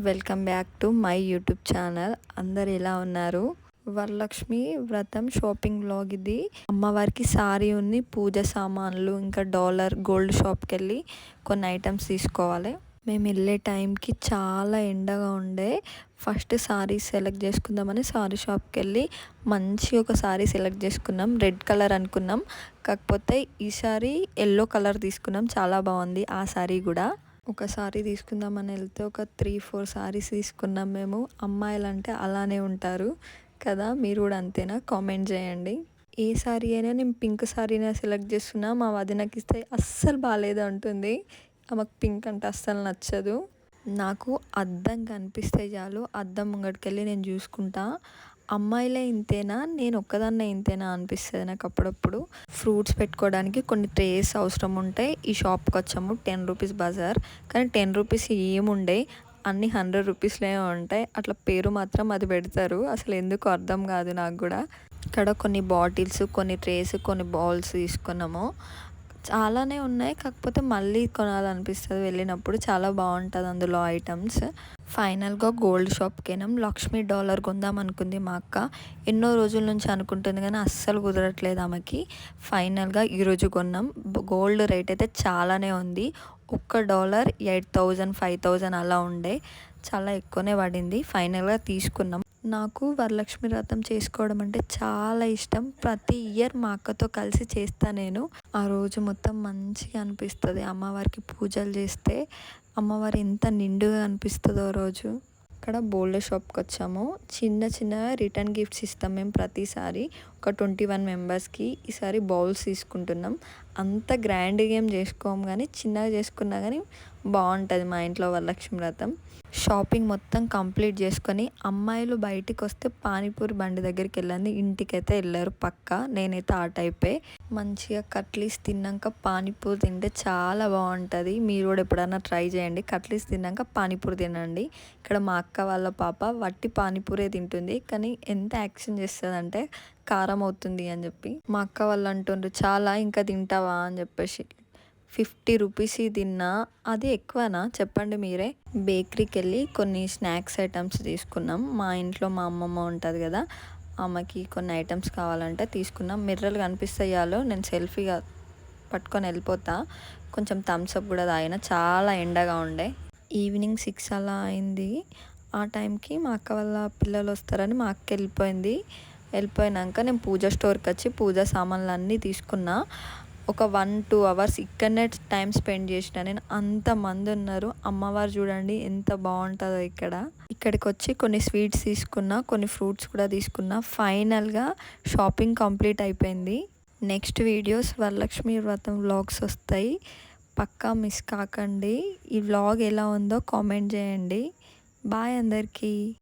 Welcome back to my YouTube channel. అందరు ఎలా ఉన్నారు? వరలక్ష్మి వ్రతం షాపింగ్ బ్లాగ్ ఇది. అమ్మవారికి సారీ ఉంది పూజ సామాన్లు ఇంకా డాలర్ గోల్డ్ షాప్కి వెళ్ళి కొన్ని ఐటమ్స్ తీసుకోవాలి. మేము వెళ్ళే టైంకి చాలా ఎండగా ఉండే ఫస్ట్ సారీ సెలెక్ట్ చేసుకుందామని సారీ షాప్కి వెళ్ళి మంచి ఒక సారీ సెలెక్ట్ చేసుకున్నాం. రెడ్ కలర్ అనుకున్నాం. కాకపోతే ఈ సారీ ఎల్లో కలర్ తీసుకున్నాం. చాలా బాగుంది ఆ సారీ కూడా. ఒక సారీ తీసుకుందామని వెళ్తే ఒక త్రీ ఫోర్ సారీస్ తీసుకున్నాం మేము. అమ్మాయిలు అంటే అలానే ఉంటారు కదా మీరు కూడా అంతేనా? కామెంట్ చేయండి. ఏ సారీ అయినా నేను పింక్ సారీనే సెలెక్ట్ చేస్తున్నా. మా వదినకి ఇస్తే అస్సలు బాగాలేదు అంటుంది. ఆమెకు పింక్ అంటే అస్సలు నచ్చదు. నాకు అద్దం కనిపిస్తే చాలు. అద్దం ముంగడికెళ్ళి నేను చూసుకుంటా. అమ్మాయిలే ఇంతేనా? నేను ఒక్కదాన్నే ఇంతేనా అనిపిస్తుంది నాకు అప్పుడప్పుడు ఫ్రూట్స్ పెట్టుకోవడానికి కొన్ని ట్రేస్ అవసరం ఉంటాయి ఈ షాప్కి వచ్చాము టెన్ రూపీస్ బజార్. కానీ టెన్ రూపీస్ ఏముండే అన్ని హండ్రెడ్ రూపీస్లే ఉంటాయి. అట్లా పేరు మాత్రం అది పెడతారు. అసలు ఎందుకు అర్థం కాదు నాకు కూడా ఇక్కడ కొన్ని బాటిల్స్ కొన్ని ట్రేస్ కొన్ని బౌల్స్ తీసుకున్నాము. చాలానే ఉన్నాయి. కాకపోతే మళ్ళీ కొనాలనిపిస్తుంది. వెళ్ళినప్పుడు చాలా బాగుంటుంది అందులో ఐటమ్స్. ఫైనల్గా గోల్డ్ షాప్కి వెళ్ళాం లక్ష్మీ డాలర్ కొందాం అనుకుంది మా అక్క. ఎన్నో రోజుల నుంచి అనుకుంటుంది కానీ అస్సలు కుదరట్లేదు ఆమెకి. ఫైనల్గా ఈరోజు కొన్నాం. గోల్డ్ రేట్ అయితే చాలానే ఉంది. ఒక్క dollar eight thousand five thousand అలా ఉండే. చాలా ఎక్కువనే పడింది. ఫైనల్గా తీసుకున్నాం. నాకు వరలక్ష్మి వ్రతం చేసుకోవడం అంటే చాలా ఇష్టం. ప్రతి ఇయర్ మా అక్కతో కలిసి చేస్తా నేను. ఆ రోజు మొత్తం మంచిగా అనిపిస్తుంది. అమ్మవారికి పూజలు చేస్తే అమ్మవారు ఎంత నిండుగా అనిపిస్తుందో రోజు. అక్కడ బోల్డ్ షాప్కి వచ్చాము చిన్న చిన్న రిటర్న్ గిఫ్ట్స్ ఇస్తాం మేము ప్రతిసారి. ఒక ట్వంటీ వన్ మెంబర్స్కి ఈసారి బౌల్స్ తీసుకుంటున్నాం. అంత గ్రాండ్గా ఏం చేసుకోము కానీ చిన్నగా చేసుకున్నా కానీ బాగుంటుంది మా ఇంట్లో వరలక్ష్మి వ్రతం. షాపింగ్ మొత్తం కంప్లీట్ చేసుకొని అమ్మాయిలు బయటికి వస్తే పానీపూరి బండి దగ్గరికి వెళ్ళండి. ఇంటికైతే వెళ్ళారు పక్క. నేనైతే ఆ టైపే. మంచిగా కట్లీస్ తిన్నాక పానీపూరి తింటే చాలా బాగుంటుంది మీరు కూడా ఎప్పుడైనా ట్రై చేయండి. కట్లీస్ తిన్నాక పానీపూరి తినండి. ఇక్కడ మా అక్క వాళ్ళ పాప వట్టి పానీపూరే తింటుంది. కానీ ఎంత యాక్షన్ చేస్తుంది అంటే కారం అవుతుంది అని చెప్పి. మా అక్క వాళ్ళు అంటుండ్రు చాలా ఇంకా తింటావా? అని చెప్పేసి. ఫిఫ్టీ రూపీస్ తిన్నా. అది ఎక్కువనా? చెప్పండి మీరే. బేకరీకి వెళ్ళి కొన్ని స్నాక్స్ ఐటమ్స్ తీసుకున్నాం. మా ఇంట్లో మా అమ్మమ్మ ఉంటుంది కదా ఆమెకి కొన్ని ఐటమ్స్ కావాలంటే తీసుకున్నాం. మిర్రలు కనిపిస్తాయాలో నేను సెల్ఫీగా పట్టుకొని వెళ్ళిపోతా. కొంచెం థమ్స్అప్ కూడా తాగిన. చాలా ఎండగా ఉండే. ఈవినింగ్ సిక్స్ అలా అయింది. ఆ టైంకి మా అక్క వాళ్ళ పిల్లలు వస్తారని మా అక్క వెళ్ళిపోయింది. వెళ్ళిపోయినాక నేను పూజ స్టోర్కి వచ్చి పూజ సామాన్లు అన్నీ తీసుకున్నా. ఒక వన్ టూ అవర్స్ ఇక్కడనే టైం స్పెండ్ చేసిన. నేను అంతమంది ఉన్నారు. అమ్మవారు చూడండి ఎంత బాగుంటుందో ఇక్కడ. ఇక్కడికి వచ్చి కొన్ని స్వీట్స్ తీసుకున్నా కొన్ని ఫ్రూట్స్ కూడా తీసుకున్నా. ఫైనల్గా షాపింగ్ కంప్లీట్ అయిపోయింది. Next videos Varalakshmi Vratam vlogs వస్తాయి. పక్కా మిస్ కాకండి. ఈ వ్లాగ్ ఎలా ఉందో కామెంట్ చేయండి. బాయ్ అందరికీ.